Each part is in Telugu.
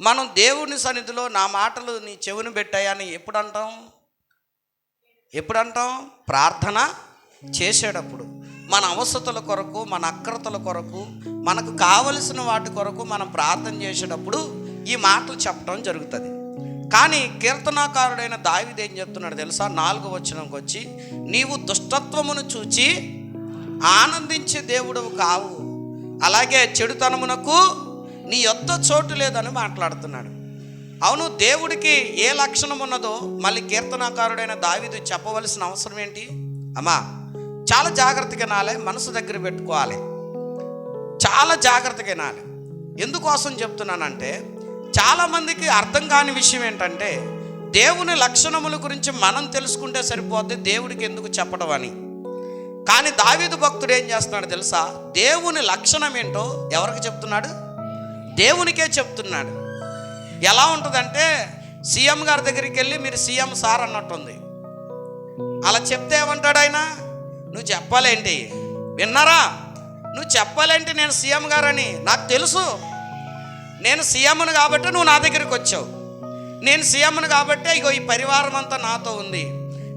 మనం దేవుని సన్నిధిలో నా మాటలు నీ చెవుని పెట్టాయని ఎప్పుడు అంటాం ఎప్పుడు అంటాం ప్రార్థన చేసేటప్పుడు. మన అవసరతల కొరకు మన అక్రతల కొరకు మనకు కావలసిన వాటి కొరకు మనం ప్రార్థన చేసేటప్పుడు ఈ మాటలు చెప్పడం జరుగుతుంది. కానీ కీర్తనాకారుడైన దావిది ఏం చెప్తున్నాడు తెలుసా? నాలుగు వచనంకి వచ్చి నీవు దుష్టత్వమును చూచి ఆనందించే దేవుడు కావు. అలాగే చెడుతనమునకు నీ యొద్ద చోటు లేదని మాట్లాడుతున్నాడు. అవును దేవుడికి ఏ లక్షణం ఉన్నదో మళ్ళీ కీర్తనాకారుడైన దావిదు చెప్పవలసిన అవసరం ఏంటి? అమ్మా చాలా జాగ్రత్తగా నాలే మనసు దగ్గర పెట్టుకోవాలి. చాలా జాగ్రత్తగా వినాలి ఎందుకోసం చెప్తున్నానంటే చాలామందికి అర్థం కాని విషయం ఏంటంటే దేవుని లక్షణముల గురించి మనం తెలుసుకుంటే సరిపోద్ది దేవుడికి ఎందుకు చెప్పడం అని. కానీ దావీదు భక్తుడు ఏం చేస్తున్నాడు తెలుసా? దేవుని లక్షణం ఏంటో ఎవరికి చెప్తున్నాడు? దేవునికే చెప్తున్నాడు. ఎలా ఉంటుందంటే సీఎం గారి దగ్గరికి వెళ్ళి మీరు సీఎం సార్ అన్నట్టుంది. అలా చెప్తే ఏమంటాడు ఆయన? నువ్వు చెప్పాలేంటి? విన్నారా? నువ్వు చెప్పాలేంటి నేను సీఎం గారని? నాకు తెలుసు. నేను సీఎంను కాబట్టి నువ్వు నా దగ్గరికి వచ్చావు. నేను సీఎంను కాబట్టే ఇగో ఈ పరివారం అంతా నాతో ఉంది.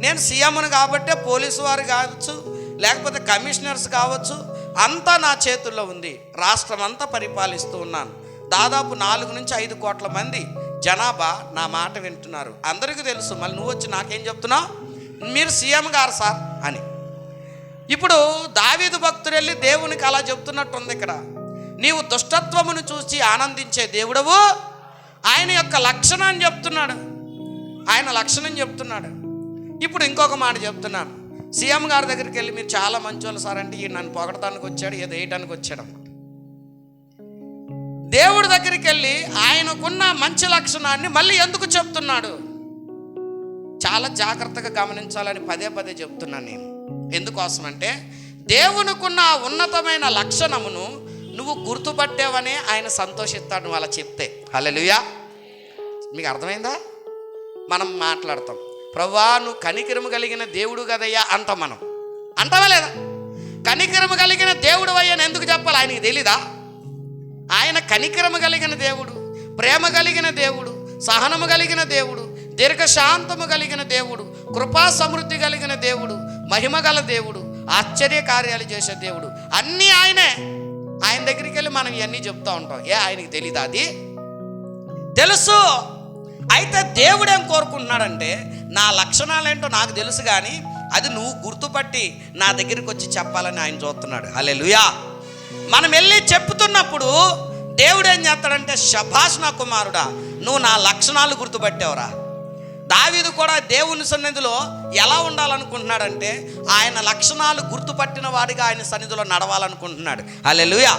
నేను సీఎంను కాబట్టే పోలీసు వారు కావచ్చు లేకపోతే కమిషనర్స్ కావచ్చు అంతా నా చేతుల్లో ఉంది. రాష్ట్రం అంతా పరిపాలిస్తూ ఉన్నాను. దాదాపు నాలుగు నుంచి ఐదు కోట్ల మంది జనాభా నా మాట వింటున్నారు. అందరికీ తెలుసు మళ్ళీ నువ్వు వచ్చి నాకేం చెప్తున్నావు? మీరు సీఎం గారు సార్ అని. ఇప్పుడు దావీదు భక్తులు వెళ్ళి దేవునికి అలా చెప్తున్నట్టు ఉంది ఇక్కడ. నీవు దుష్టత్వమును చూసి ఆనందించే దేవుడవు. ఆయన యొక్క లక్షణాన్ని చెప్తున్నాడు. ఆయన లక్షణం చెప్తున్నాడు. ఇప్పుడు ఇంకొక మాట చెప్తున్నాను. సీఎం గారి దగ్గరికి వెళ్ళి మీరు చాలా మంచి వాళ్ళు సార్ అంటే ఈయన నన్ను పొగడటానికి వచ్చాడు ఏదో వేయటానికి వచ్చాడు దేవుడి దగ్గరికి వెళ్ళి ఆయనకున్న మంచి లక్షణాన్ని మళ్ళీ ఎందుకు చెప్తున్నాడు? చాలా జాగ్రత్తగా గమనించాలని పదే పదే చెప్తున్నాను నేను. ఎందుకోసం అంటే దేవునికున్న ఉన్నతమైన లక్షణమును నువ్వు గుర్తుపట్టేవనే ఆయన సంతోషిస్తాడు నువ్వు అలా చెప్తే. హల్లెలూయా. మీకు అర్థమైందా? మనం మాట్లాడతాం. ప్రవ్వా నువ్వు కనికరము కలిగిన దేవుడు కదయ్యా అంటాం మనం. అంటావా లేదా? కనికరము కలిగిన దేవుడు అయ్యాను ఎందుకు చెప్పాలి? ఆయనకి తెలీదా? ఆయన కనికరము కలిగిన దేవుడు ప్రేమ కలిగిన దేవుడు సహనము కలిగిన దేవుడు దీర్ఘశాంతము కలిగిన దేవుడు కృపా సమృద్ధి కలిగిన దేవుడు మహిమ గల దేవుడు ఆశ్చర్య కార్యాలు చేసే దేవుడు. అన్నీ ఆయనే. ఆయన దగ్గరికి వెళ్ళి మనం ఇవన్నీ చెప్తా ఉంటాం. ఏ ఆయనకి తెలియదు అది? తెలుసు. అయితే దేవుడు ఏం కోరుకుంటున్నాడంటే నా లక్షణాలేంటో నాకు తెలుసు కానీ అది నువ్వు గుర్తుపట్టి నా దగ్గరికి వచ్చి చెప్పాలని ఆయన చూస్తున్నాడు. అలే మనం వెళ్ళి చెప్తున్నప్పుడు దేవుడు ఏం చేస్తాడంటే శభాష్ నా కుమారుడా నువ్వు నా లక్షణాలు గుర్తుపట్టావురా. దావీదు కూడా దేవుని సన్నిధిలో ఎలా ఉండాలనుకుంటున్నాడంటే ఆయన లక్షణాలు గుర్తుపట్టిన వాడిగా ఆయన సన్నిధిలో నడవాలనుకుంటున్నాడు. అలెలుయా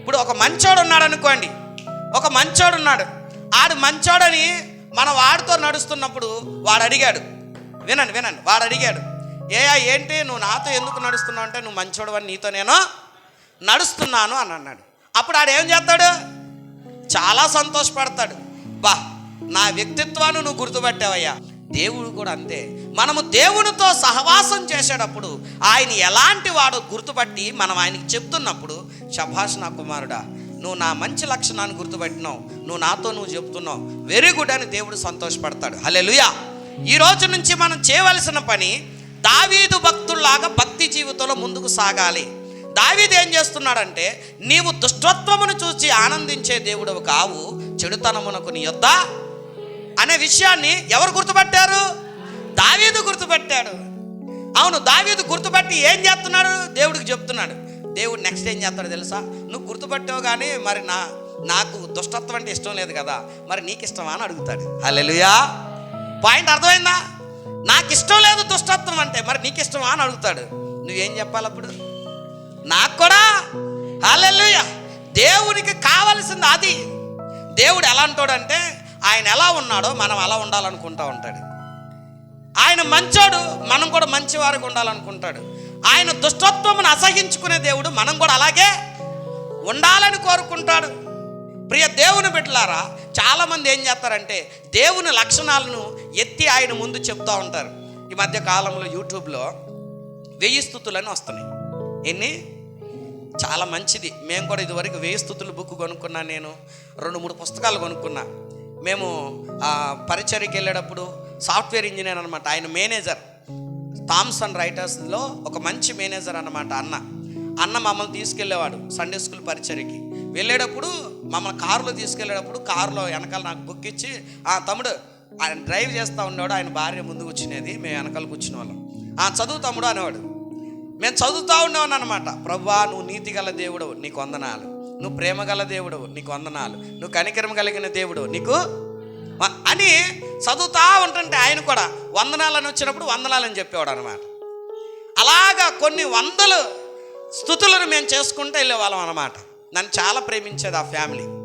ఇప్పుడు ఒక మంచోడు ఉన్నాడు అనుకోండి. ఒక మంచోడు ఉన్నాడు. ఆడు మంచోడని మన వాడితో నడుస్తున్నప్పుడు వాడు అడిగాడు. వినండి వినండి. వాడు అడిగాడు ఏయా ఏంటి? నువ్వు నాతో ఎందుకు నడుస్తున్నావు అంటే నువ్వు మంచోడు అని నీతో నేను నడుస్తున్నాను అని అన్నాడు. అప్పుడు ఆడు ఏం చేస్తాడు? చాలా సంతోషపడతాడు. బా నా వ్యక్తిత్వాన్ని నువ్వు గుర్తుపెట్టావయ్యా. దేవుడు కూడా అంతే. మనము దేవునితో సహవాసం చేసేటప్పుడు ఆయన ఎలాంటి వాడు గుర్తుపట్టి మనం ఆయనకి చెప్తున్నప్పుడు శభాష్ నా కుమారుడా నువ్వు నా మంచి లక్షణాన్ని గుర్తుపెట్టినావు. నువ్వు నాతో నువ్వు చెప్తున్నావు. వెరీ గుడ్ అని దేవుడు సంతోషపడతాడు. హలే ఈ రోజు నుంచి మనం చేయవలసిన పని దావీదు భక్తుల్లాగా భక్తి జీవితంలో ముందుకు సాగాలి. దావీదు ఏం చేస్తున్నాడంటే నీవు దుష్టత్వమును చూసి ఆనందించే దేవుడవు కావు చెడుతనమునకు నీ యొద్ద అనే విషయాన్ని ఎవరు గుర్తుపట్టారు? దావీదు గుర్తుపట్టాడు. అవును దావీదు గుర్తుపట్టి ఏం చేస్తున్నాడు? దేవుడికి చెప్తున్నాడు. దేవుడు నెక్స్ట్ ఏం చేస్తాడు తెలుసా? నువ్వు గుర్తుపట్టావు కానీ మరి నా నాకు దుష్టత్వం అంటే ఇష్టం లేదు కదా మరి నీకు ఇష్టమా అని అడుగుతాడు. హలెలుయా పాయింట్ అర్థమైందా? నాకు ఇష్టం లేదు దుష్టత్వం అంటే మరి నీకు ఇష్టమా అని అడుగుతాడు. నువ్వేం చెప్పాలి అప్పుడు నాకు కూడా హల్లెలూయా. దేవునికి కావలసింది అది. దేవుడు ఎలా అంటాడంటే ఆయన ఎలా ఉన్నాడో మనం అలా ఉండాలనుకుంటా ఉంటాడు. ఆయన మంచోడు మనం కూడా మంచివారికి ఉండాలనుకుంటాడు. ఆయన దుష్టత్వమును అసహించుకునే దేవుడు మనం కూడా అలాగే ఉండాలని కోరుకుంటాడు. ప్రియ దేవుని బిడ్డలారా చాలామంది ఏం చేస్తారంటే దేవుని లక్షణాలను ఎత్తి ఆయన ముందు చెప్తూ ఉంటారు. ఈ మధ్య కాలంలో యూట్యూబ్లో వెయ్యి స్థుతులని వస్తున్నాయి. ఎన్ని? చాలా మంచిది. మేము కూడా ఇదివరకు వేయి స్థుతులు బుక్ కొనుక్కున్నా నేను. రెండు మూడు పుస్తకాలు కొనుక్కున్నా. మేము ఆ, వెళ్ళేటప్పుడు సాఫ్ట్వేర్ ఇంజనీర్ అనమాట ఆయన మేనేజర్. థామ్సన్ రైటర్స్లో ఒక మంచి మేనేజర్ అన్నమాట అన్న. అన్న మమ్మల్ని తీసుకెళ్ళేవాడు సండే స్కూల్ పరిచర్యకి. వెళ్ళేటప్పుడు మమ్మల్ని కారులో తీసుకెళ్ళేటప్పుడు కారులో వెనకాల నాకు బుక్ ఇచ్చి ఆ తమ్ముడు ఆయన డ్రైవ్ చేస్తూ ఉండేవాడు ఆయన భార్య ముందు కూర్చునేది మేము వెనకాల కూర్చునే వాళ్ళం. ఆ చదువు తమ్ముడు అనేవాడు. మేము చదువుతూ ఉన్నాం అనమాట ప్రభా నువ్వు నీతి గల దేవుడు నీకు వందనాలు. నువ్వు ప్రేమ గల దేవుడు నీకు వందనాలు. నువ్వు కనికరం కలిగిన దేవుడు నీకు అని చదువుతా ఉంటుంటే ఆయన కూడా వందనాలని వచ్చినప్పుడు వందనాలని చెప్పేవాడు అనమాట అలాగా కొన్ని వందలు స్థుతులను మేము చేసుకుంటూ వెళ్ళేవాళ్ళం అనమాట నన్ను చాలా ప్రేమించేది ఆ ఫ్యామిలీ.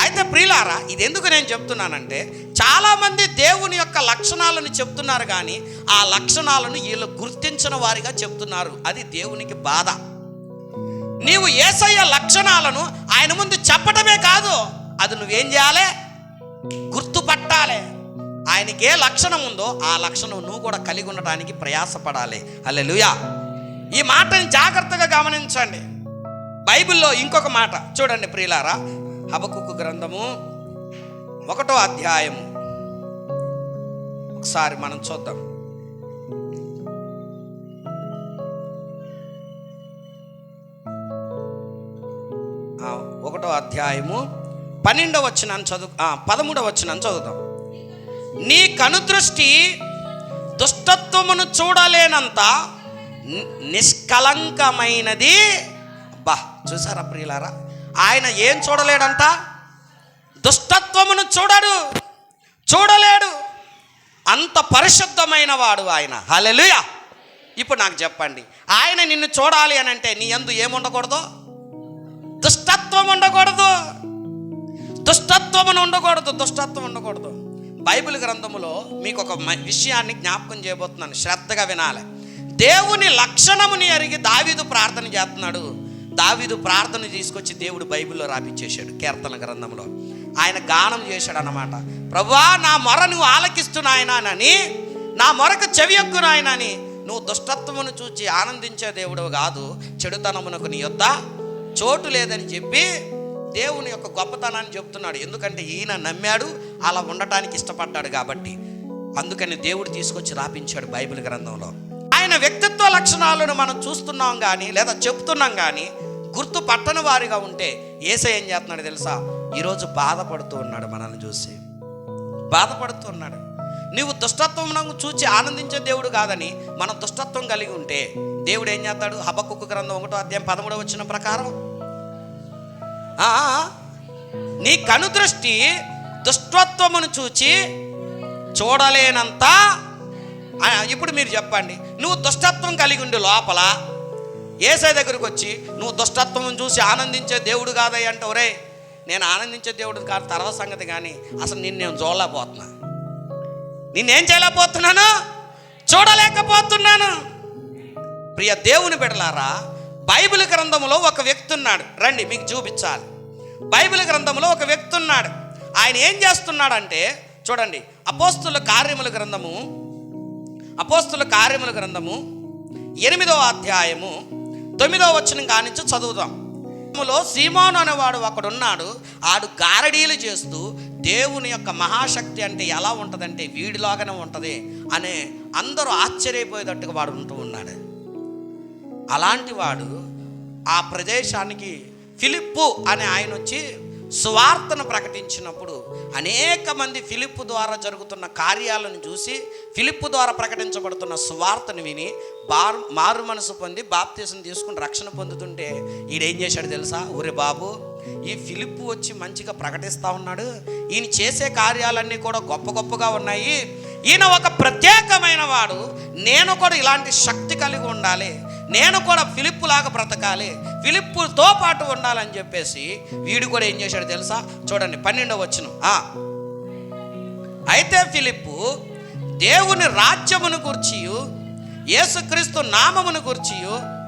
అయితే ప్రియులారా ఇది ఎందుకు నేను చెప్తున్నానంటే చాలామంది దేవుని యొక్క లక్షణాలను చెప్తున్నారు కానీ ఆ లక్షణాలను వీళ్ళు గుర్తించిన వారిగా చెప్తున్నారు. అది దేవునికి బాధ. నీవు ఏసయ్య లక్షణాలను ఆయన ముందు చెప్పటమే కాదు అది నువ్వేం చేయాలి? గుర్తుపట్టాలి. ఆయనకి ఏ లక్షణం ఉందో ఆ లక్షణం నువ్వు కూడా కలిగి ఉండటానికి ప్రయాసపడాలి. అల్లెలుయా ఈ మాటని జాగ్రత్తగా గమనించండి. బైబిల్లో ఇంకొక మాట చూడండి ప్రియులారా హబకుకు గ్రంథము ఒకటో అధ్యాయము. ఒకసారి మనం చూద్దాం. ఒకటో అధ్యాయము పన్నెండవ వచ్చిన చదువు పదమూడవ వచ్చిన చదువుతాం నీ కనుదృష్టి దుష్టత్వమును చూడలేనంత నిష్కలంకమైనది. బా చూసారా ప్రియులారా? ఆయన ఏం చూడలేడంట? దుష్టత్వమును చూడడు చూడలేడు. అంత పరిశుద్ధమైన వాడు ఆయన. హలెలుయ ఇప్పుడు నాకు చెప్పండి ఆయన నిన్ను చూడాలి అని అంటే నీ ఎందు ఏముండకూడదు దుష్టత్వం ఉండకూడదు. దుష్టత్వమును ఉండకూడదు దుష్టత్వం ఉండకూడదు. బైబిల్ గ్రంథములో మీకు ఒక మ- విషయాన్ని జ్ఞాపకం చేయబోతున్నాను శ్రద్ధగా వినాలి. దేవుని లక్షణముని అరిగి దావీదు ప్రార్థన చేస్తున్నాడు. దావిదు ప్రార్థన తీసుకొచ్చి దేవుడు బైబిల్లో రాపిచ్చేశాడు కీర్తన గ్రంథంలో. ఆయన గానం చేశాడు అన్నమాట ప్రభా నా మొర నువ్వు ఆలకిస్తున్నాయనని నా మొరకు చెవి ఎక్కునాయనని నువ్వు దుష్టత్వమును చూచి ఆనందించే దేవుడు కాదు. చెడుతనమునకు నీ యొద్ద చోటు లేదని చెప్పి దేవుని యొక్క గొప్పతనాన్ని చెప్తున్నాడు. ఎందుకంటే ఈయన నమ్మాడు అలా ఉండటానికి ఇష్టపడ్డాడు కాబట్టి. అందుకని దేవుడు తీసుకొచ్చి రాపించాడు బైబిల్ గ్రంథంలో. ఆయన వ్యక్తిత్వ లక్షణాలను మనం చూస్తున్నాం కానీ లేదా చెప్తున్నాం కానీ గుర్తు పట్టని వారిగా ఉంటే ఏసై ఏం చేస్తున్నాడు తెలుసా? ఈరోజు బాధపడుతూ ఉన్నాడు మనల్ని చూసి. బాధపడుతూ ఉన్నాడు. నీవు దుష్టత్వం చూచి ఆనందించే దేవుడు కాదని మనం దుష్టత్వం కలిగి ఉంటే దేవుడు ఏం చేస్తాడు? హబక్కు గ్రంథం ఒకటో అధ్యాయం పదమూడవ వచ్చిన ప్రకారం? నీ కనుదృష్టి దుష్టత్వమును చూచి చూడలేనంత ఇప్పుడు మీరు చెప్పండి. నువ్వు దుష్టత్వం కలిగి ఉండి లోపల ఏసై దగ్గరికి వచ్చి నువ్వు దుష్టత్వం చూసి ఆనందించే దేవుడు కాదయ్య అంటే ఒరే నేను ఆనందించే దేవుడు కాదు తర్వాత సంగతి కానీ అసలు నిన్ను నేను చూడలేకపోతున్నా. నిన్నేం చేయలేకపోతున్నాను? చూడలేకపోతున్నాను. ప్రియ దేవుని బిడలారా బైబిల్ గ్రంథంలో ఒక వ్యక్తి ఉన్నాడు. రండి మీకు చూపించాలి. బైబిల్ గ్రంథంలో ఒక వ్యక్తి ఉన్నాడు. ఆయన ఏం చేస్తున్నాడంటే చూడండి అపోస్తుల కార్యముల గ్రంథము అపోస్తుల కార్యముల గ్రంథము ఎనిమిదవ అధ్యాయము తొమ్మిదో వచ్చిన కానించి చదువుదాం. లో సీమోను అనేవాడు ఒకడున్నాడు ఆడు గారడీలు చేస్తూ దేవుని యొక్క మహాశక్తి అంటే ఎలా ఉంటుందంటే వీడిలాగానే ఉంటుంది అనే అందరూ ఆశ్చర్యపోయేటట్టుగా వాడు ఉంటూ ఉన్నాడు. అలాంటి వాడు ఆ ప్రదేశానికి ఫిలిప్పు అనే ఆయన వచ్చి సువార్తను ప్రకటించినప్పుడు అనేక మంది ఫిలిప్పు ద్వారా జరుగుతున్న కార్యాలను చూసి ఫిలిప్పు ద్వారా ప్రకటించబడుతున్న సువార్తను విని బార్ మారు మనసు పొంది బాప్తీసం తీసుకుని రక్షణ పొందుతుంటే ఈడేం చేశాడు తెలుసా? ఒరే బాబు ఈ ఫిలిప్పు వచ్చి మంచిగా ప్రకటిస్తూ ఉన్నాడు. ఈయన చేసే కార్యాలన్నీ కూడా గొప్ప గొప్పగా ఉన్నాయి. ఈయన ఒక ప్రత్యేకమైన వాడు. నేను కూడా ఇలాంటి శక్తి కలిగి ఉండాలి. నేను కూడా ఫిలిప్పు లాగా బ్రతకాలి. ఫిలిప్పుతో పాటు ఉండాలని చెప్పేసి వీడు కూడా ఏం చేశాడు తెలుసా? చూడండి పన్నెండవ వచ్చిన అయితే ఫిలిప్పు దేవుని రాజ్యమును గుర్చియు యేసుక్రీస్తు నామమును గుర్చియు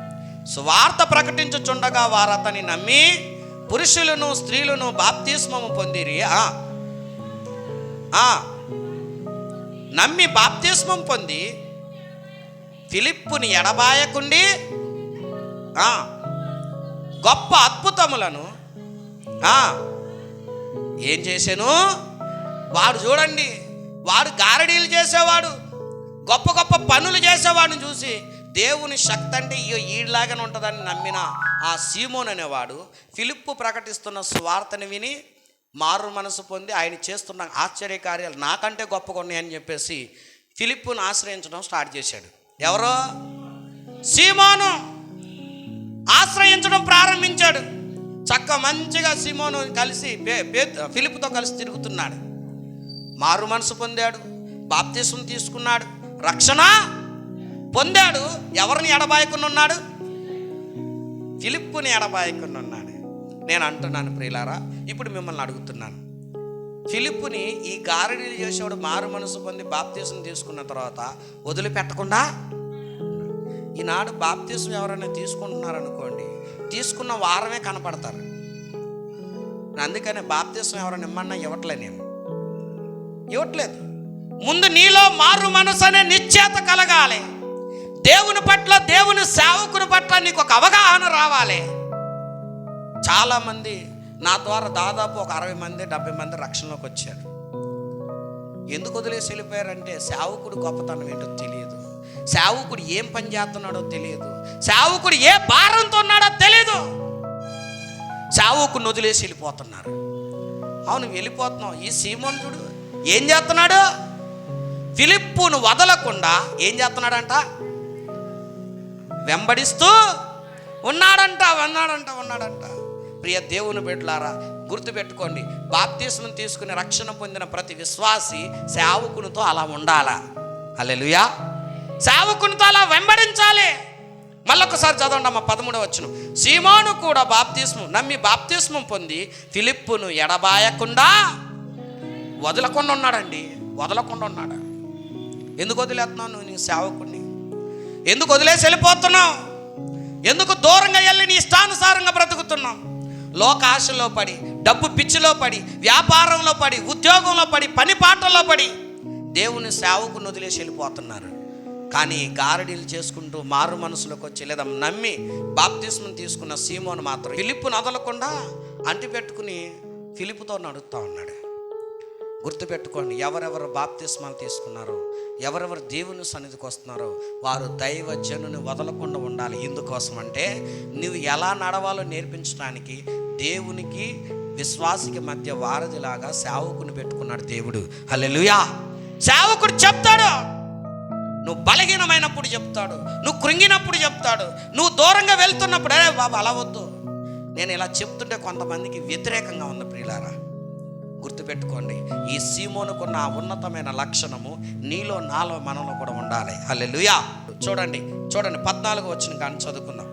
స్వార్త ప్రకటించుచుండగా వారు అతని నమ్మి పురుషులను స్త్రీలను బాప్తిస్మము పొందిరి. నమ్మి బాప్తిస్మం పొంది ఫిలిప్పుని ఎడబాయకుండి గొప్ప అద్భుతములను ఏం చేశాను? వాడు చూడండి వాడు గారడీలు చేసేవాడు గొప్ప గొప్ప పనులు చేసేవాడిని చూసి దేవుని శక్తి అంటే ఇయ్యో ఈడిలాగానే ఉంటుందని నమ్మిన ఆ సీమోన్ అనేవాడు ఫిలిప్పు ప్రకటిస్తున్న స్వార్థని విని మారు మనసు పొంది ఆయన చేస్తున్న ఆశ్చర్య కార్యాలు నాకంటే గొప్పగా ఉన్నాయని చెప్పేసి ఫిలిప్పును ఆశ్రయించడం స్టార్ట్ చేశాడు. ఎవరో? సీమోను. ఆశ్రయించడం ప్రారంభించాడు. చక్క మంచిగా సిమోను కలిసి ఫిలిప్తో కలిసి తిరుగుతున్నాడు. మారు మనసు పొందాడు బాప్తీసం తీసుకున్నాడు రక్షణ పొందాడు. ఎవరిని ఎడబాయకుండా ఉన్నాడు ఫిలిప్పుని ఎడబాయకుండా ఉన్నాడు నేను అంటున్నాను ప్రియులారా ఇప్పుడు మిమ్మల్ని అడుగుతున్నాను. ఫిలిప్పుని ఈ గారడీలు చేసేవాడు మారు మనసు పొంది బాప్తీసం తీసుకున్న తర్వాత వదిలిపెట్టకుండా ఈనాడు బాప్తీసం ఎవరైనా తీసుకుంటున్నారనుకోండి తీసుకున్న వారమే కనపడతారు. అందుకనే బాప్తీసం ఎవరైనా ఇమ్మన్నా ఇవ్వట్లే నేను. ఇవ్వట్లేదు. ముందు నీలో మారు మనసు అనే నిశ్చేత కలగాలి. దేవుని పట్ల దేవుని సేవకుని పట్ల నీకు ఒక అవగాహన రావాలి. చాలామంది నా ద్వారా దాదాపు ఒక అరవై మంది డెబ్బై మంది రక్షణలోకి వచ్చారు. ఎందుకు వదిలేసి వెళ్ళిపోయారంటే సేవకుడు గొప్పతనం ఏంటో తెలియదు. సేవకుడు ఏం పని చేస్తున్నాడో తెలియదు. సేవకుడు ఏ భారంతో ఉన్నాడో తెలియదు సేవకుడిని వదిలేసి వెళ్ళిపోతున్నారు. అవును వెళ్ళిపోతున్నావు. ఈ సీమంతుడు ఏం చేస్తున్నాడు? ఫిలిప్పును వదలకుండా ఏం చేస్తున్నాడంట? వెంబడిస్తూ ఉన్నాడంట ఉన్నాడంట ఉన్నాడంట. ప్రియ దేవుని బిడ్డలారా గుర్తుపెట్టుకోండి. బాప్తీసును తీసుకుని రక్షణ పొందిన ప్రతి విశ్వాసి సేవకునితో అలా ఉండాలా? అల్లెలుయా సేవకునితో అలా వెంబడించాలి. మళ్ళొకసారి చదవండి అమ్మ పదమూడవ వచ్చును సీమోను కూడా బాప్తిస్మం నమ్మి బాప్తిస్మం పొంది ఫిలిప్పును ఎడబాయకుండా వదలకుండా ఉన్నాడండి. వదలకుండా ఉన్నాడు. ఎందుకు వదిలేస్తున్నావు నువ్వు నీ సేవకుడిని ఎందుకు వదిలేసి వెళ్ళిపోతున్నావు? ఎందుకు దూరంగా వెళ్ళి నీ ఇష్టానుసారంగా బ్రతుకుతున్నావు? లోక ఆశలో పడి డబ్బు పిచ్చిలో పడి వ్యాపారంలో పడి ఉద్యోగంలో పడి పని పాటల్లో పడి దేవుని సేవకుని వదిలేసి వెళ్ళిపోతున్నారు. కానీ గారడీలు చేసుకుంటూ మారు మనసులోకి వచ్చి లేదా నమ్మి బాప్తిస్మం తీసుకున్న సీమోను మాత్రం ఫిలిప్పు నదలకుండా అంటిపెట్టుకుని ఫిలిప్తో నడుస్తూ ఉన్నాడు. గుర్తుపెట్టుకోండి ఎవరెవరు బాప్తిస్మాలు తీసుకున్నారో ఎవరెవరు దేవుని సన్నిధికి వస్తున్నారో వారు దైవ జనుని వదలకుండా ఉండాలి. ఇందుకోసం అంటే నువ్వు ఎలా నడవాలో నేర్పించడానికి దేవునికి విశ్వాసికి మధ్య వారధిలాగా సేవకుని పెట్టుకున్నాడు దేవుడు. హల్లెలూయా! సేవకుడు చెప్తాడు! నువ్వు బలహీనమైనప్పుడు చెప్తాడు నువ్వు కృంగినప్పుడు చెప్తాడు నువ్వు దూరంగా వెళ్తున్నప్పుడు అరే బాబు అలా వద్దు. నేను ఇలా చెప్తుంటే కొంతమందికి వ్యతిరేకంగా ఉంది ప్రియులారా. గుర్తుపెట్టుకోండి ఈ సీమోనుకున్న ఉన్నతమైన లక్షణము నీలో నాలో మనలో కూడా ఉండాలి. హల్లెలూయా. చూడండి చూడండి పద్నాలుగు వచ్చిన కానీ చదువుకుందాం.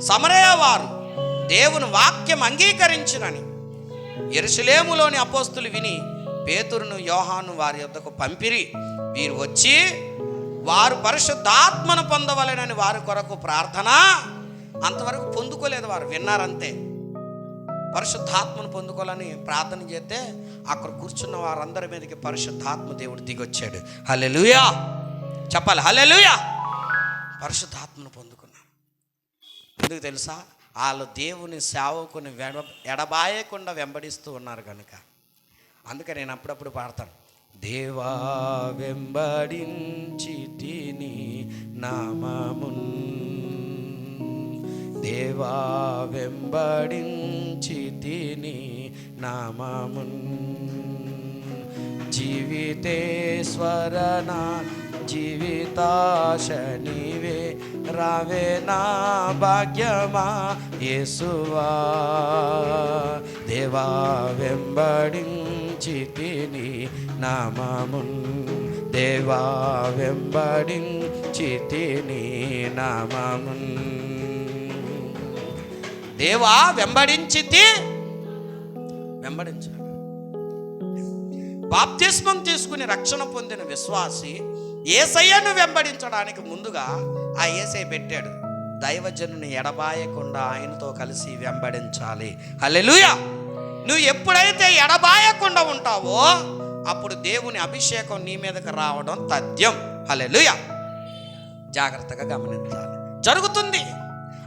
సమరయ వారు దేవుని వాక్యం అంగీకరించినని ఎరుసలేములోని అపోస్తులు విని పేతురును యోహాను వారి యొద్దకు పంపిరి. వీరు వచ్చి వారు పరిశుద్ధాత్మను పొందవలెనని వారి కొరకు ప్రార్థన. అంతవరకు పొందుకోలేదు వారు విన్నారంతే. పరిశుద్ధాత్మను పొందుకోవాలని ప్రార్థన చేస్తే అక్కడ కూర్చున్న వారందరి మీదకి పరిశుద్ధాత్మ దేవుడు దిగొచ్చాడు. హలెలుయా చెప్పాలి హలెలుయా పరిశుద్ధాత్మను పొందుకున్నా. ఎందుకు తెలుసా? వాళ్ళు దేవుని సేవకుని వెడ ఎడబాయకుండా వెంబడిస్తూ ఉన్నారు కనుక. అందుకే నేను అప్పుడప్పుడు పాడతాను. దేవా వెంబడించితిని నామమున్. దేవా వెంబడించితిని నామమున్. జీవితేశ్వరనా జీవితాశ నీవే రావే నా భాగ్యమా యేసువా. దేవా వెంబడించి చితిని నామమున్ దేవా వెంబడించి తిని నామమున్. దేవా వెంబడించితి వెంబడించాడు బాప్తిస్మం తీసుకుని రక్షణ పొందిన విశ్వాసి ఏసయ్యను వెంబడించడానికి ముందుగా ఆ ఏసై పెట్టాడు. దైవజనుని ఎడబాయకుండా ఆయనతో కలిసి వెంబడించాలి. హల్లెలూయా! నువ్వు ఎప్పుడైతే ఎడబాయకుండా ఉంటావో అప్పుడు దేవుని అభిషేకం నీ మీదకి రావడం తథ్యం. హలెలుయ జాగ్రత్తగా గమనించాలి. జరుగుతుంది.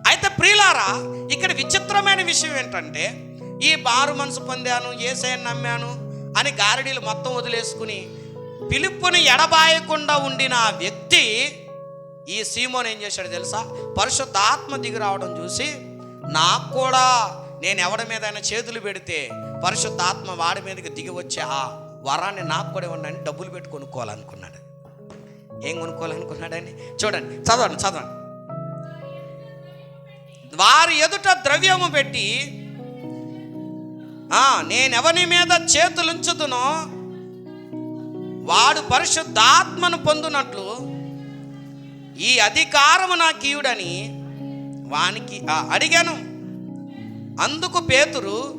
అయితే ప్రియులారా ఇక్కడ విచిత్రమైన విషయం ఏంటంటే ఈ బారు మనసు పొందాను ఏసైని నమ్మాను అని గారడీలు మొత్తం వదిలేసుకుని పిలుపుని ఎడబాయకుండా ఉండిన ఆ వ్యక్తి ఈ సీమోన్ ఏం చేశాడు తెలుసా? పరిశుద్ధ ఆత్మ దిగి రావడం చూసి నాకు కూడా నేను ఎవడి మీదైనా చేతులు పెడితే పరిశుద్ధ ఆత్మ వాడి మీదకి దిగి వచ్చే ఆ వరాన్ని నాకు కూడా ఇవ్వండి డబ్బులు పెట్టి కొనుక్కోవాలనుకున్నాడు. ఏం కొనుక్కోవాలనుకున్నాడని చూడండి చదవండి చదవండి. వారి ఎదుట ద్రవ్యము పెట్టి నేనెవని మీద చేతులుంచుతునో వాడు పరిశుద్ధాత్మను పొందునట్లు ఈ అధికారము నాకు ఇయుడని వానికి అడిగాను. అందుకు పేతురు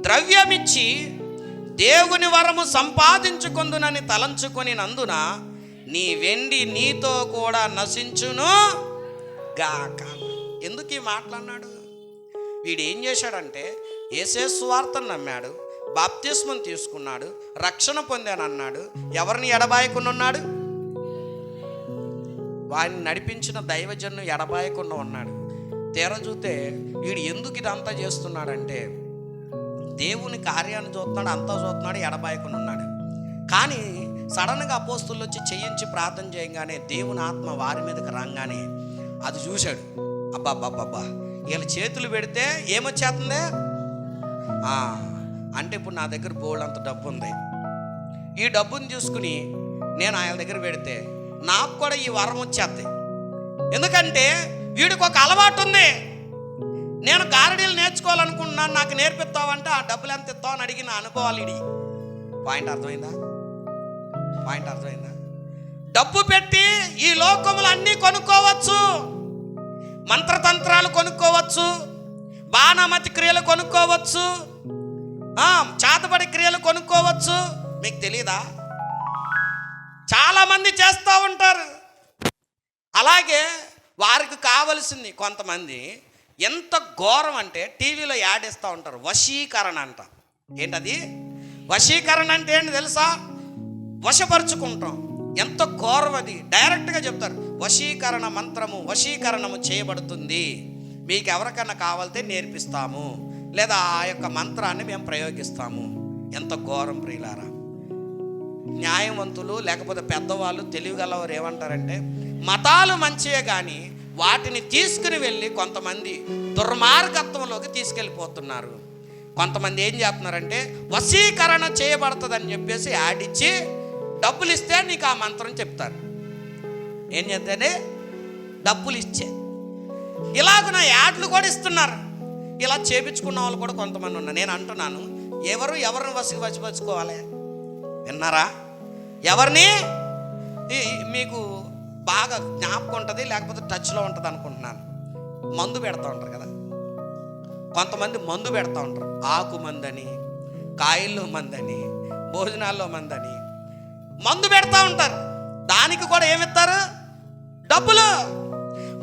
ద్రవ్యమిచ్చి దేవుని వరము సంపాదించుకొందునని తలంచుకొని నందున నీ వెండి నీతో కూడా నశించును గాక. ఎందుకు ఈ మాట్లాడినాడు వీడు ఏం చేశాడంటే ఏసే స్వార్థను నమ్మాడు బాప్తిస్మం తీసుకున్నాడు రక్షణ పొందానన్నాడు ఎవరిని ఎడబాయకుండా ఉన్నాడు వారిని నడిపించిన దైవజన్ను ఎడబాయకుండా ఉన్నాడు. తీర చూస్తే వీడు ఎందుకు ఇదంతా చేస్తున్నాడంటే దేవుని కార్యాన్ని చూస్తున్నాడు అంతా చూస్తున్నాడు ఎడబాయకుండా ఉన్నాడు. కానీ సడన్గా అపోస్తులు వచ్చి చేయించి ప్రార్థన చేయగానే దేవుని ఆత్మ వారి మీదకి రాగానే అది చూశాడు. అబ్బా వీళ్ళ చేతులు పెడితే ఏమొచ్చేస్తుంది? అంటే ఇప్పుడు నా దగ్గర బోల్డ్ అంత డబ్బు ఉంది. ఈ డబ్బుని చూసుకుని నేను ఆయన దగ్గర పెడితే నాకు కూడా ఈ వరం వచ్చేస్తాయి. ఎందుకంటే వీడికి ఒక అలవాటు ఉంది. నేను గారడీలు నేర్చుకోవాలనుకుంటున్నాను నాకు నేర్పిస్తావంటే ఆ డబ్బులు ఎంత ఇస్తావు అని అడిగిన అనుభవాలు ఇడి పాయింట్ అర్థమైందా? పాయింట్ అర్థమైందా? డబ్బు పెట్టి ఈ లోకములు అన్నీ కొనుక్కోవచ్చు. మంత్రతంత్రాలు కొనుక్కోవచ్చు. బాణామతి క్రియలు కొనుక్కోవచ్చు. చేతబడి క్రియలు కొనుక్కోవచ్చు. మీకు తెలీదా? చాలామంది చేస్తూ ఉంటారు. అలాగే వారికి కావలసింది కొంతమంది ఎంత ఘోరం అంటే టీవీలో యాడ్ ఇస్తూ ఉంటారు. వశీకరణ అంట. ఏంటది? వశీకరణ అంటే ఏంటి తెలుసా? వశపరుచుకుంటాం. ఎంత ఘోరం అది. డైరెక్ట్గా చెప్తారు. వశీకరణ మంత్రము వశీకరణము చేయబడుతుంది. మీకు ఎవరికైనా కావాలితే నేర్పిస్తాము. లేదా ఆ యొక్క మంత్రాన్ని మేము ప్రయోగిస్తాము. ఎంత ఘోరం ప్రియులారా. న్యాయవంతులు లేకపోతే పెద్దవాళ్ళు తెలివిగలవారు ఏమంటారంటే మతాలు మంచియే కానీ వాటిని తీసుకుని వెళ్ళి కొంతమంది దుర్మార్గత్వంలోకి తీసుకెళ్ళిపోతున్నారు. కొంతమంది ఏం చేస్తున్నారంటే వశీకరణ చేయబడుతుందని చెప్పేసి యాడ్ ఇచ్చి డబ్బులు ఇస్తే నీకు ఆ మంత్రం చెప్తారు. ఏం చేస్తేనే డబ్బులు ఇచ్చే ఇలాగున యాడ్లు కూడా ఇస్తున్నారు. ఇలా చేపించుకున్న వాళ్ళు కూడా కొంతమంది ఉన్నారు. నేను అంటున్నాను ఎవరు ఎవరిని వసి వసిపరుచుకోవాలి విన్నారా? ఎవరిని? మీకు బాగా జ్ఞాపకం ఉంటుంది లేకపోతే టచ్లో ఉంటుంది అనుకుంటున్నాను. మందు పెడతా ఉంటారు కదా. కొంతమంది మందు పెడతా ఉంటారు. ఆకు మందని కాయల్లో మందని భోజనాల్లో మందని. మందు పెడతా ఉంటారు. దానికి కూడా ఏమిస్తారు? డబ్బులు.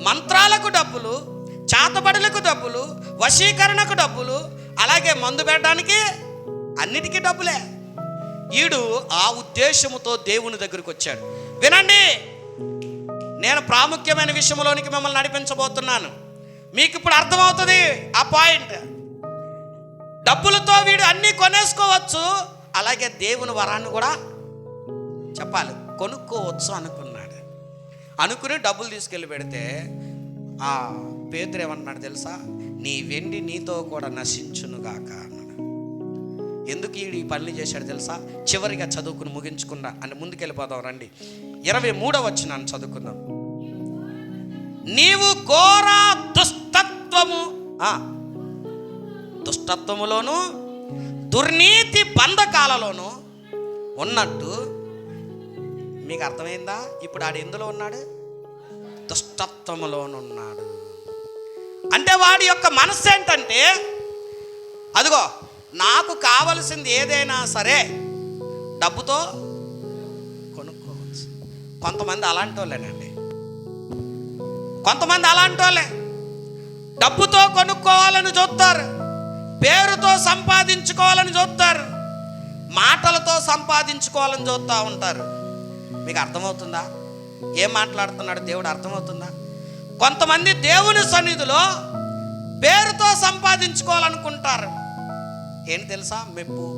మంత్రాలకు డబ్బులు చాతబడులకు డబ్బులు వశీకరణకు డబ్బులు అలాగే మందు పెట్టడానికి అన్నిటికీ డబ్బులే. ఈడు ఆ ఉద్దేశముతో దేవుని దగ్గరికి వచ్చాడు. వినండి. నేను ప్రాముఖ్యమైన విషయంలోనికి మిమ్మల్ని నడిపించబోతున్నాను. మీకు ఇప్పుడు అర్థమవుతుంది ఆ పాయింట్. డబ్బులతో వీడు అన్నీ కొనేసుకోవచ్చు అలాగే దేవుని వరాన్ని కూడా చెప్పాలి. కొనుక్కోవచ్చు అనుకున్నాడు. అనుకుని డబ్బులు తీసుకెళ్ళి పెడితే ఆ పేదరు ఏమన్నాడు తెలుసా? నీ వెండి నీతో కూడా నశించునుగాక. అన్నాడు ఎందుకు ఈ పనులు చేశాడు తెలుసా? చివరిగా చదువుకుని ముగించుకున్నా. అని ముందుకెళ్ళిపోదాం రండి. ఇరవై మూడవ వచ్చినాను చదువుకుందాం. నీవు ఘోర దుస్తత్వము దుష్టత్వములోను దుర్నీతి బంధకాలలోను ఉన్నట్టు మీకు అర్థమైందా? ఇప్పుడు ఆడు ఎందులో ఉన్నాడు? దుష్టత్వములోనున్నాడు. అంటే వాడి యొక్క మనస్సు ఏంటంటే అదిగో నాకు కావలసింది ఏదైనా సరే డబ్బుతో కొనుక్కోవచ్చు కొంతమంది అలాంటి వాళ్ళేనండి కొంతమంది అలాంటి వాళ్ళే డబ్బుతో కొనుక్కోవాలని చూస్తారు. పేరుతో సంపాదించుకోవాలని చూస్తారు. మాటలతో సంపాదించుకోవాలని చూస్తూ ఉంటారు. మీకు అర్థమవుతుందా? ఏం మాట్లాడుతున్నాడు? దేవుడు అర్థమవుతుందా? కొంతమంది దేవుని సన్నిధిలో పేరుతో సంపాదించుకోవాలనుకుంటారు. ఏంటి తెలుసా? మెప్పు.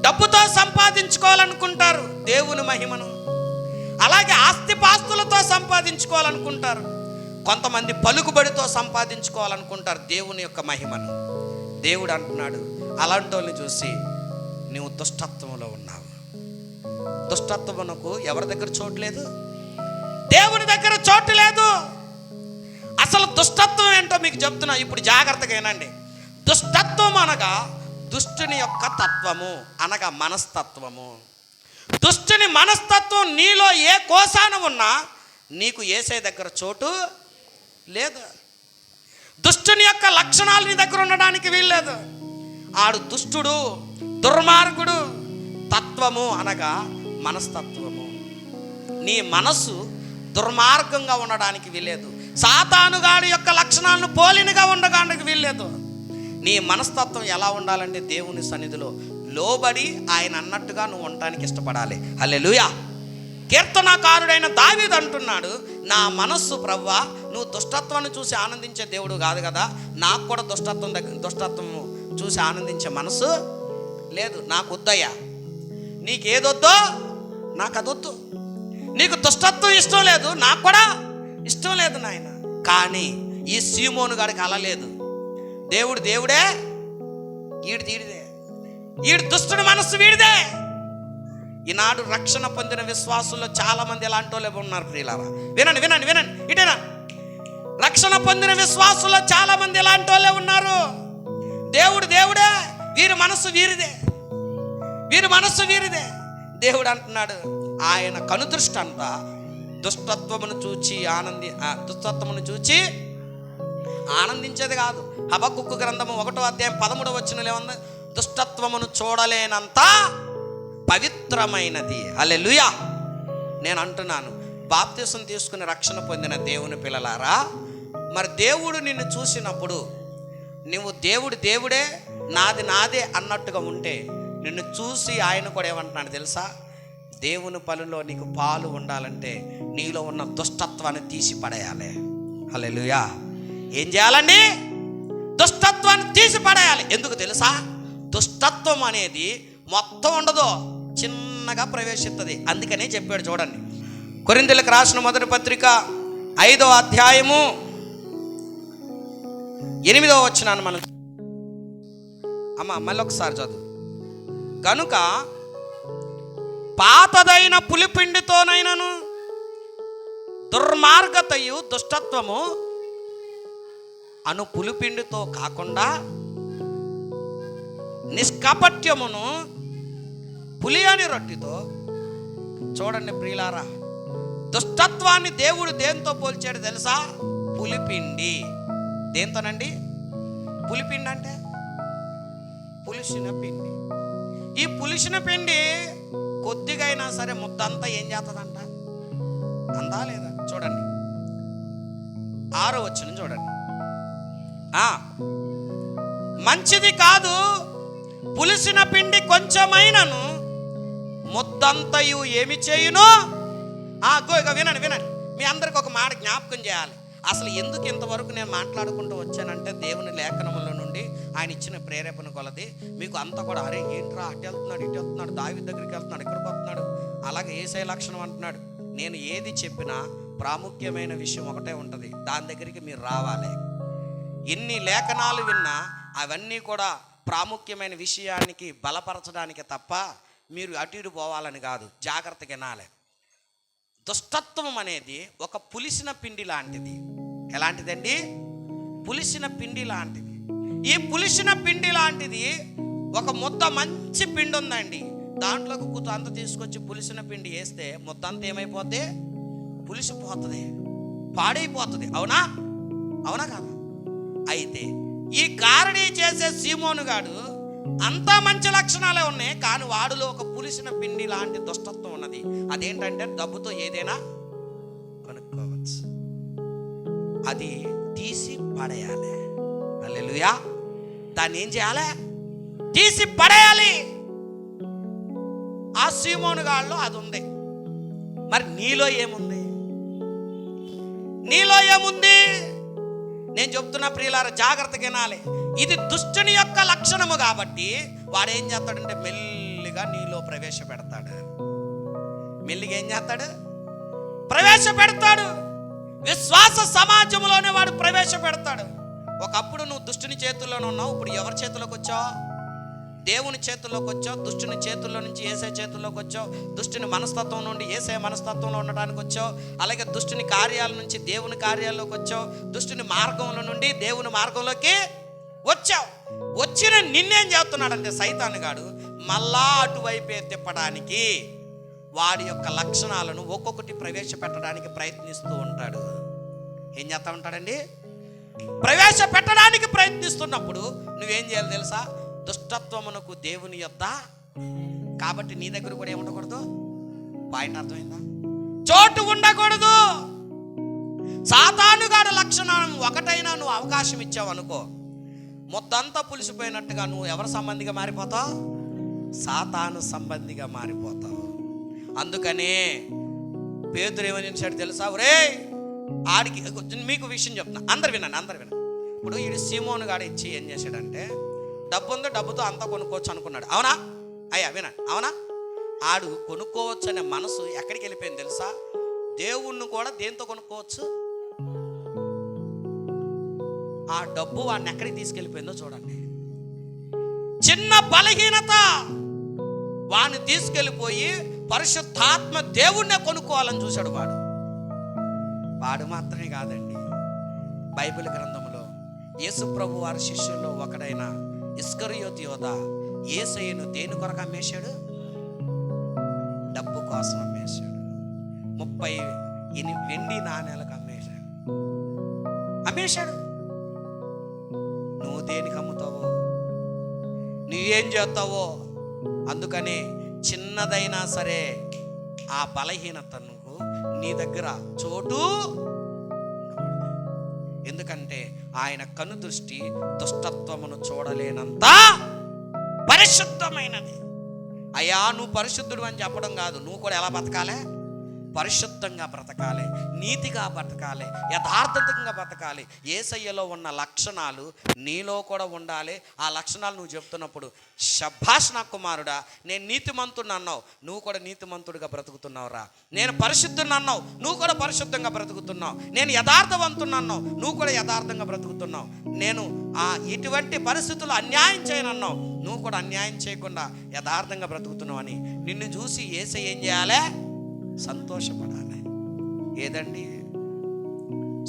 డబ్బుతో సంపాదించుకోవాలనుకుంటారు దేవుని మహిమను. అలాగే ఆస్తిపాస్తులతో సంపాదించుకోవాలనుకుంటారు. కొంతమంది పలుకుబడితో సంపాదించుకోవాలనుకుంటారు దేవుని యొక్క మహిమను. దేవుడు అంటున్నాడు అలాంటి వాళ్ళని చూసి నువ్వు దుష్టత్వంలో ఉన్నావు. దుష్టత్వమునకు ఎవరి దగ్గర చోటు లేదు? దేవుని దగ్గర చోటు లేదు. అసలు దుష్టత్వం ఏంటో మీకు చెప్తున్నా ఇప్పుడు జాగ్రత్తగా ఏనండి దుష్టత్వం అనగా దుష్టుని యొక్క తత్వము అనగా మనస్తత్వము. దుష్టుని మనస్తత్వం నీలో ఏ కోసాన ఉన్నా నీకు ఏసే దగ్గర చోటు లేదు. దుష్టుని యొక్క లక్షణాలు నీ దగ్గర ఉండడానికి వీల్లేదు. ఆడు దుష్టుడు దుర్మార్గుడు తత్వము అనగా మనస్తత్వము. నీ మనస్సు దుర్మార్గంగా ఉండడానికి వీల్లేదు. సాతానుగాడి యొక్క లక్షణాలను పోలినగా ఉండడానికి వీల్లేదు. నీ మనస్తత్వం ఎలా ఉండాలంటే దేవుని సన్నిధిలో లోబడి ఆయన అన్నట్టుగా నువ్వు ఉండటానికి ఇష్టపడాలి. హల్లెలూయా. కీర్తనాకారుడైన దావీద్ అంటున్నాడు నా మనస్సు ప్రవ్వా నువ్వు దుష్టత్వాన్ని చూసి ఆనందించే దేవుడు కాదు కదా? నాకు కూడా దుష్టత్వం దగ్గర దుష్టత్వము చూసి ఆనందించే మనసు లేదు నాకు వద్దయ్యా. నీకేదొద్దో నాకు అదొద్దు. నీకు దుష్టత్వం ఇష్టం లేదు నాకు కూడా ఇష్టం లేదు నాయన. కానీ ఈ సీమోను గారికి అలా లేదు. దేవుడు దేవుడే ఈడు తీడిదే ఈడు దుష్టుడి మనస్సు వీడిదే. ఈనాడు రక్షణ పొందిన విశ్వాసుల్లో చాలా మంది ఎలాంటి వాళ్ళే ఉన్నారు ప్రియులారా. వినండి వినండి వినండి ఇటేనా? రక్షణ పొందిన విశ్వాసుల్లో చాలా మంది ఎలాంటి వాళ్ళే ఉన్నారు. దేవుడు దేవుడే వీరి మనస్సు వీరిదే. వీరి మనస్సు వీరిదే. దేవుడు అంటున్నాడు ఆయన కనుదృష్టి అంతా దుష్టత్వమును చూచి ఆనంది ఆ, దుష్టత్వమును చూచి ఆనందించేది కాదు. హబకుక్కు గ్రంథము ఒకటో అధ్యాయం పదమూడవ వచ్చిన ఏముంది? దుష్టత్వమును చూడలేనంత పవిత్రమైనది. అలే లుయా నేను అంటున్నాను బాప్తిసం తీసుకుని రక్షణ పొందిన దేవుని పిల్లలారా మరి దేవుడు నిన్ను చూసినప్పుడు నువ్వు దేవుడు దేవుడే నాది నాదే అన్నట్టుగా ఉంటే నిన్ను చూసి ఆయన కూడా ఏమంటున్నాడు తెలుసా? దేవుని పనిలో నీకు పాలు ఉండాలంటే నీలో ఉన్న దుష్టత్వాన్ని తీసి పడేయాలి హల్లెలూయా. ఏం చేయాలండి? దుష్టత్వాన్ని తీసి పడేయాలి ఎందుకు తెలుసా? దుష్టత్వం అనేది మొత్తం ఉండదు చిన్నగా ప్రవేశిస్తుంది అందుకనే చెప్పాడు చూడండి. కొరిందులకు రాసిన మొదటి పత్రిక ఐదో అధ్యాయము ఎనిమిదో వచ్చినాను మనం అమ్మ మళ్ళీ ఒకసారి చదువు. కనుక పాతదైన పులిపిండితోనైనను దుర్మార్గతయు దుష్టత్వము అను పులిపిండితో కాకుండా నిష్కపట్యమును పులియాని రొట్టితో చూడండి ప్రియులారా దుష్టత్వాన్ని దేవుడు దేంతో పోల్చాడు తెలుసా? పులిపిండి. దేంతోనండి పులిపిండి అంటే? పులిసిన పిండి. ఈ పులిసిన పిండి కొద్దిగా అయినా సరే ముద్దంతా ఏం చేస్తుందంట అందా లేదా? చూడండి. ఆరో వచ్చిన చూడండి. మంచిది కాదు పులిసిన పిండి కొంచెమైనను ముద్దంతయు ఏమి చేయును ఆ, గో ఇక వినండి వినండి. మీ అందరికి ఒక మాట జ్ఞాపకం చేయాలి. అసలు ఎందుకు ఇంతవరకు నేను మాట్లాడుకుంటూ వచ్చానంటే దేవుని లేఖనముల నుండి ఆయన ఇచ్చిన ప్రేరేపణ కొలది. మీకు అంతా కూడా అరే ఏంట్రా అటు వెళ్తున్నాడు ఇటు వెళ్తున్నాడు దావి దగ్గరికి వెళ్తున్నాడు ఇక్కడికి వస్తున్నాడు అలాగే ఏసై లక్షణం అంటున్నాడు. నేను ఏది చెప్పినా ప్రాముఖ్యమైన విషయం ఒకటే ఉంటుంది. దాని దగ్గరికి మీరు రావాలి. ఎన్ని లేఖనాలు విన్నా అవన్నీ కూడా ప్రాముఖ్యమైన విషయానికి బలపరచడానికి తప్ప మీరు అటు ఇటు పోవాలని కాదు. జాగ్రత్తగా వినాలి. దుష్టత్వం అనేది ఒక పులిసిన పిండి లాంటిది. ఎలాంటిదండి? పులిసిన పిండి లాంటిది. ఈ పులిసిన పిండి లాంటిది ఒక ముద్ద మంచి పిండి ఉందండి. దాంట్లోకి కూత అంత తీసుకొచ్చి పులిసిన పిండి వేస్తే ముద్ద అంత ఏమైపోతే పులిసిపోతుంది. పాడైపోతుంది. అవునా? అవునా కాదా? అయితే ఈ కారణీ చేసే సీమోను గాడు అంతా మంచి లక్షణాలే ఉన్నాయి కానీ వాడిలో ఒక పులిసిన పిండి లాంటి దుష్టత్వం ఉన్నది. అదేంటంటే డబ్బుతో ఏదైనా కొనుక్కోవచ్చు. అది తీసి పడేయాలి. అల్లెలుయా దాన్ని ఏం చేయాలి? తీసి పడేయాలి. ఆ సీమోను గాడిలో అది ఉంది. మరి నీలో ఏముంది? నీలో ఏముంది? నేను చెప్తున్నా ప్రియులార జాగ్రత్తగా వినాలి. ఇది దుష్టుని యొక్క లక్షణము కాబట్టి వాడు ఏం చేస్తాడంటే మెల్లిగా నీలో ప్రవేశపెడతాడు. మెల్లిగా ఏం చేస్తాడు? ప్రవేశపెడతాడు. విశ్వాస సమాజంలోనే వాడు ప్రవేశపెడతాడు. ఒకప్పుడు నువ్వు దుష్టుని చేతుల్లోనే ఉన్నావు ఇప్పుడు ఎవరి చేతిలోకి వచ్చావు? దేవుని చేతుల్లోకి వచ్చావు దుష్టుని చేతుల్లో నుంచి ఏసే చేతుల్లోకి వచ్చావు దుష్టుని మనస్తత్వం నుండి ఏసే మనస్తత్వంలో ఉండడానికి వచ్చావు అలాగే దుష్టుని కార్యాల నుంచి దేవుని కార్యాల్లోకి వచ్చావు దుష్టుని మార్గంలో నుండి దేవుని మార్గంలోకి వచ్చావు. వచ్చిన నిన్నేం చేస్తున్నాడంటే సైతాను గాడు మళ్ళా అటువైపే తిప్పడానికి వాడి యొక్క లక్షణాలను ఒక్కొక్కటి ప్రవేశపెట్టడానికి ప్రయత్నిస్తూ ఉంటాడు. ఏం చేస్తా ఉంటాడండి? ప్రవేశపెట్టడానికి ప్రయత్నిస్తున్నప్పుడు నువ్వేం చేయాలి తెలుసా? దుష్టత్వమునకు దేవుని యొద్ద. కాబట్టి నీ దగ్గర కూడా ఏముండకూడదు పాయింట్ అర్థమైందా? చోటు ఉండకూడదు. సాతానుగాడ లక్షణం ఒకటైనా నువ్వు అవకాశం ఇచ్చావు అనుకో. మొత్తంతా పులిసిపోయినట్టుగా నువ్వు ఎవరి సంబంధిగా మారిపోతావు? సాతాను సంబంధిగా మారిపోతావు. అందుకనే పేదరు ఏమని చేశాడు తెలుసా? ఒరే ఆడికి మీకు విషయం చెప్తున్నా. అందరు వినండి అందరు వినండి. ఇప్పుడు ఈడు సీమోను గాడు ఇచ్చి ఏం చేశాడంటే డబ్బు ఉందో డబ్బుతో అంతా కొనుక్కోవచ్చు అనుకున్నాడు. అవునా? అయ్యా వినండి. అవునా? ఆడు కొనుక్కోవచ్చు అనే మనసు ఎక్కడికి వెళ్ళిపోయింది తెలుసా? దేవుణ్ణి కూడా దేంతో కొనుక్కోవచ్చు? ఆ డబ్బు వాడిని ఎక్కడికి తీసుకెళ్ళిపోయిందో చూడండి. చిన్న బలహీనత వాడిని తీసుకెళ్ళిపోయి పరిశుద్ధాత్మ దేవుణ్ణే కొనుక్కోవాలని చూశాడు వాడు. వాడు మాత్రమే కాదండి బైబిల్ గ్రంథంలో యేసు ప్రభు వారి శిష్యుల్లో ఒకడైన ఇస్కరియోతి యోధ ఏసయ్యను దేని కొరకు అమ్మేశాడు? డబ్బు కోసం అమ్మేశాడు. ముప్పై ఎని వెండి నాణేలకు అమ్మేశాడు. అమ్మేశాడు. నువ్వు దేనికి అమ్ముతావో? నువ్వేం చేస్తావో? అందుకని చిన్నదైనా సరే ఆ బలహీనతను నీ దగ్గర చోటు ఎందుకంటే ఆయన కను దృష్టి దుష్టత్వమును చూడలేనంత పరిశుద్ధమైనది. అయ్యా నువ్వు పరిశుద్ధుడు అని చెప్పడం కాదు. నువ్వు కూడా ఎలా బతకాలే? పరిశుద్ధంగా బ్రతకాలి నీతిగా బ్రతకాలి యథార్థంగా బ్రతకాలి. ఏసయ్యలో ఉన్న లక్షణాలు నీలో కూడా ఉండాలి. ఆ లక్షణాలు నువ్వు చెప్తున్నప్పుడు శభాష్ నా కుమారుడా నేను నీతిమంతుడు అన్నావు. నువ్వు కూడా నీతిమంతుడిగా బ్రతుకుతున్నావురా. నేను పరిశుద్ధుని అన్నావు. నువ్వు కూడా పరిశుద్ధంగా బ్రతుకుతున్నావు. నేను యథార్థవంతుని అన్నావు. నువ్వు కూడా యథార్థంగా బ్రతుకుతున్నావు. నేను ఆ ఇటువంటి పరిస్థితులు అన్యాయం చేయనన్నావు నువ్వు కూడా అన్యాయం చేయకుండా యథార్థంగా బ్రతుకుతున్నావు అని నిన్ను చూసి ఏసై ఏం చేయాలి? సంతోషపడాలి. ఏదండి?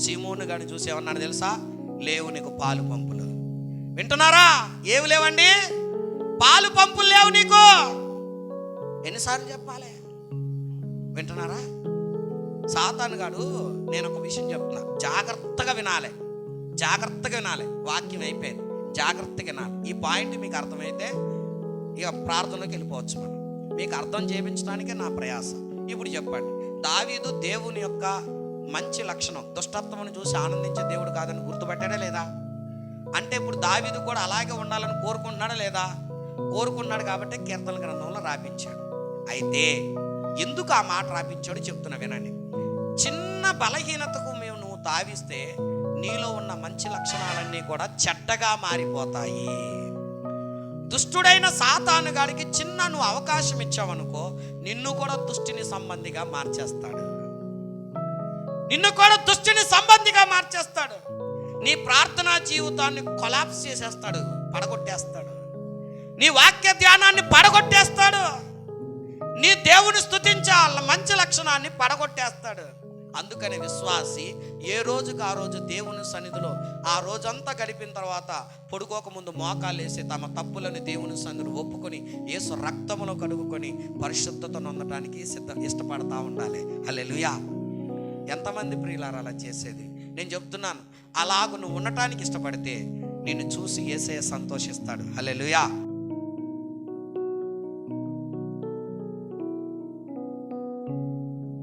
సీమోను గారిని చూసి ఏమన్నాడు తెలుసా? లేవు నీకు పాలు పంపులు వింటున్నారా? ఏమి లేవండి? పాలు పంపులు లేవు నీకు. ఎన్నిసార్లు చెప్పాలి? వింటున్నారా? సాతాను గాడు నేను ఒక విషయం చెప్తున్నా. జాగ్రత్తగా వినాలి. జాగ్రత్తగా వినాలి. వాక్యం అయిపోయింది. జాగ్రత్తగా వినాలి. ఈ పాయింట్ మీకు అర్థమైతే ఇక ప్రార్థనలోకి వెళ్ళిపోవచ్చు మనం. మీకు అర్థం చేయించడానికే నా ప్రయాసం. ఇప్పుడు చెప్పండి. దావీదు దేవుని యొక్క మంచి లక్షణం. దుష్టత్వమును చూసి ఆనందించే దేవుడు కాదని గుర్తుపెట్టాడా లేదా? అంటే ఇప్పుడు దావీదు కూడా అలాగే ఉండాలని కోరుకుంటున్నాడా లేదా? కోరుకున్నాడు కాబట్టి కీర్తన గ్రంథంలో రాపించాడు. అయితే ఎందుకు ఆ మాట రాపించాడు చెప్తున్నా వినండి. చిన్న బలహీనతకు మేము నువ్వు తావిస్తే నీలో ఉన్న మంచి లక్షణాలన్నీ కూడా చెడ్డగా మారిపోతాయి. దుష్టుడైన సాతాను గాడికి చిన్న నువ్వు అవకాశం ఇచ్చావనుకో నిన్ను కూడా దుష్టిని సంబంధిగా మార్చేస్తాడు. నిన్ను కూడా దుష్టిని సంబంధిగా మార్చేస్తాడు. నీ ప్రార్థనా జీవితాన్ని కొలాప్స్ చేసేస్తాడు పడగొట్టేస్తాడు. నీ వాక్య ధ్యానాన్ని పడగొట్టేస్తాడు. నీ దేవుని స్థుతించే మంచి లక్షణాన్ని పడగొట్టేస్తాడు. అందుకని విశ్వాసి ఏ రోజుకి ఆ రోజు దేవుని సన్నిధిలో ఆ రోజంతా గడిపిన తర్వాత పొడుకోక ముందు మోకాలు వేసి తమ తప్పులను దేవుని సన్నిధిలో ఒప్పుకొని ఏసు రక్తములో కడుగుకొని పరిశుద్ధతను ఉండటానికి సిద్ధ ఇష్టపడతా ఉండాలి. హల్లెలూయా. ఎంతమంది ప్రియులారు అలా చేసేది? నేను చెప్తున్నాను అలాగ నువ్వు ఉండటానికి ఇష్టపడితే నిన్ను చూసి ఏసే సంతోషిస్తాడు. హల్లెలూయా.